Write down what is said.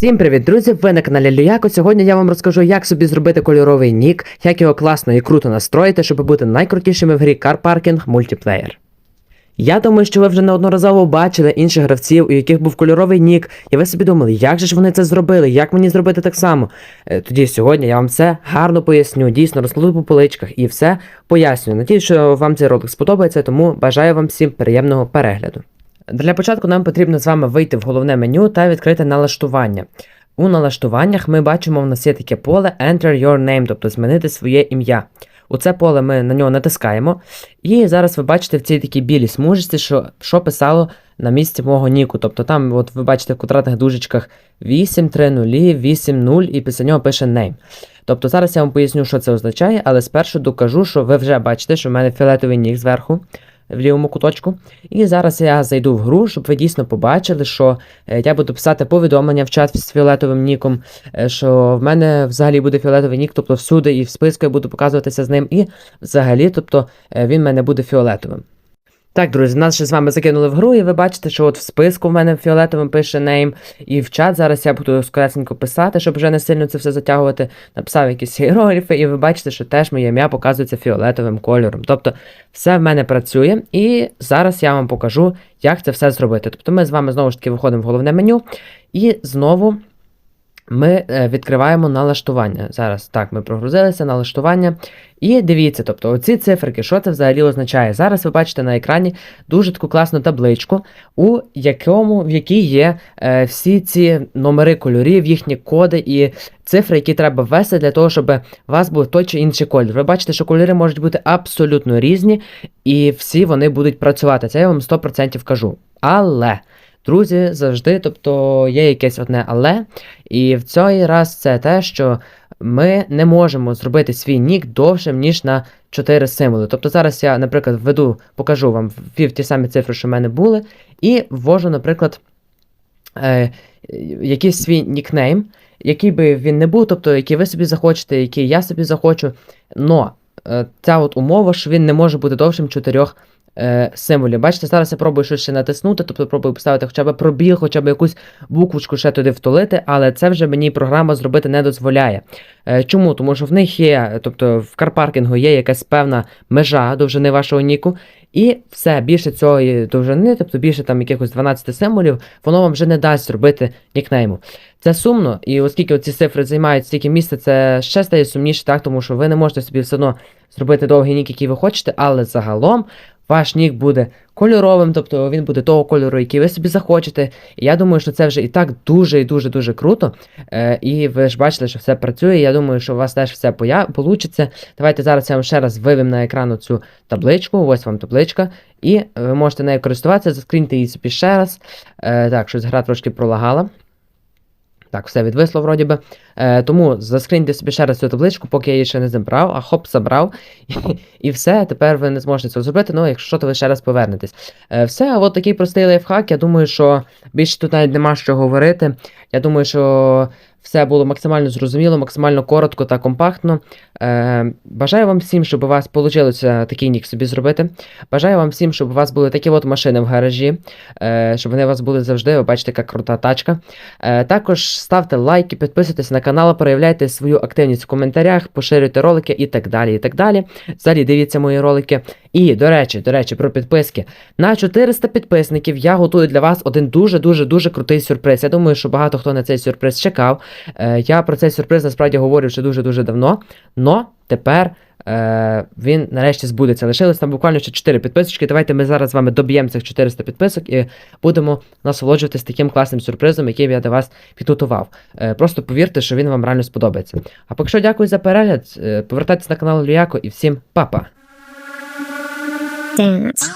Всім привіт, друзі! Ви на каналі Люяко. Сьогодні я вам розкажу, як собі зробити кольоровий нік, як його класно і круто настроїти, щоб бути найкрутішими в грі Car Parking Multiplayer. Я думаю, що ви вже неодноразово бачили інших гравців, у яких був кольоровий нік, і ви собі думали, як же ж вони це зробили, як мені зробити так само. Е, Тоді сьогодні я вам це гарно поясню, дійсно розкладу по поличках і все поясню. Надіюсь, що вам цей ролик сподобається, тому бажаю вам всім приємного перегляду. Для початку нам потрібно з вами вийти в головне меню та відкрити налаштування. У налаштуваннях ми бачимо, у нас є таке поле Enter Your Name, тобто змінити своє ім'я. У це поле ми на нього натискаємо. І зараз ви бачите в цій такій білій смужці, що, що писало на місці мого ніку. Тобто там, от ви бачите в квадратних дужечках 8, 3, 0, 8, 0, і після нього пише name. Тобто зараз я вам поясню, що це означає, але спершу докажу, що ви вже бачите, що в мене фіолетовий нік зверху в лівому куточку. І зараз я зайду в гру, щоб ви дійсно побачили, що е, я буду писати повідомлення в чат з фіолетовим ніком, е, що в мене взагалі буде фіолетовий нік, тобто всюди і в списку я буду показуватися з ним, і взагалі, тобто е, він в мене буде фіолетовим. Так, друзі, нас ще з вами закинули в гру, і ви бачите, що от в списку в мене фіолетовим пише name, і в чат зараз я буду скоресенько писати, щоб вже не сильно це все затягувати. Написав якісь іерогліфи, і ви бачите, що теж моє ім'я показується фіолетовим кольором. Тобто все в мене працює, і зараз я вам покажу, як це все зробити. Тобто ми з вами знову ж таки виходимо в головне меню, і знову ми е, відкриваємо налаштування. Зараз так, ми прогрузилися, налаштування. І дивіться, тобто оці циферки, що це взагалі означає? Зараз ви бачите на екрані дуже таку класну табличку, у якому, в якій є е, всі ці номери кольорів, їхні коди і цифри, які треба ввести для того, щоб у вас був той чи інший колір. Ви бачите, що кольори можуть бути абсолютно різні, і всі вони будуть працювати. Це я вам 100% кажу. Але. Друзі, завжди, тобто є якесь одне але. І в цей раз це те, що ми не можемо зробити свій нік довшим, ніж на 4 символи. Тобто зараз я, наприклад, введу, покажу вам ввів ті самі цифри, що в мене були, і ввожу, наприклад, е, якийсь свій нікнейм, який би він не був, тобто який ви собі захочете, який я собі захочу. Но е, ця от умова, що він не може бути довшим 4 е, символів. Бачите, зараз я пробую щось ще натиснути, тобто пробую поставити хоча б пробіл, хоча б якусь буквочку ще туди втолити, але це вже мені програма зробити не дозволяє. Е, чому? Тому що в них є, тобто в карпаркінгу є якась певна межа довжини вашого ніку, і все, більше цієї довжини, тобто більше там якихось 12 символів, воно вам вже не дасть зробити нікнейму. Це сумно, і оскільки ці цифри займають стільки місця, це ще стає сумніше, так, тому що ви не можете собі все одно зробити довгий нік, який ви хочете, але загалом ваш нік буде кольоровим, тобто він буде того кольору, який ви собі захочете. І я думаю, що це вже і так дуже і дуже дуже круто. Е, і ви ж бачили, що все працює. Я думаю, що у вас теж все вийде. Давайте зараз я вам ще раз вивім на екрану цю табличку. Ось вам табличка. І ви можете нею користуватися, заскріньте її собі ще раз. Е, так, щось гра трошки пролагала. Так, все відвисло, вроді би. Е, тому заскриньте собі ще раз цю табличку, поки я її ще не забрав, а хоп, забрав. І, все, тепер ви не зможете цього зробити, ну якщо то ви ще раз повернетесь. Е, все, от такий простий лайфхак. Я думаю, що більше тут навіть нема що говорити. Я думаю, що все було максимально зрозуміло, максимально коротко та компактно. Е, бажаю вам всім, щоб у вас вийшло такий нік собі зробити. Бажаю вам всім, щоб у вас були такі от машини в гаражі, е, щоб вони у вас були завжди. Ви бачите, яка крута тачка. Е, також ставте лайки, підписуйтесь на канал, проявляйте свою активність в коментарях, поширюйте ролики і так далі. і так далі. Взагалі дивіться мої ролики. І, до речі, до речі, про підписки. На 400 підписників я готую для вас один дуже-дуже дуже крутий сюрприз. Я думаю, що багато хто на цей сюрприз чекав. Е, я про цей сюрприз насправді говорю вже дуже-дуже давно. Но тепер е, він нарешті збудеться. Лишилось там буквально ще 4 підписочки. Давайте ми зараз з вами доб'ємо цих 400 підписок і будемо насолоджуватись таким класним сюрпризом, який я для вас підготував. Е, просто повірте, що він вам реально сподобається. А поки що дякую за перегляд. Е, повертайтесь на канал Люяко і всім па-па! dance.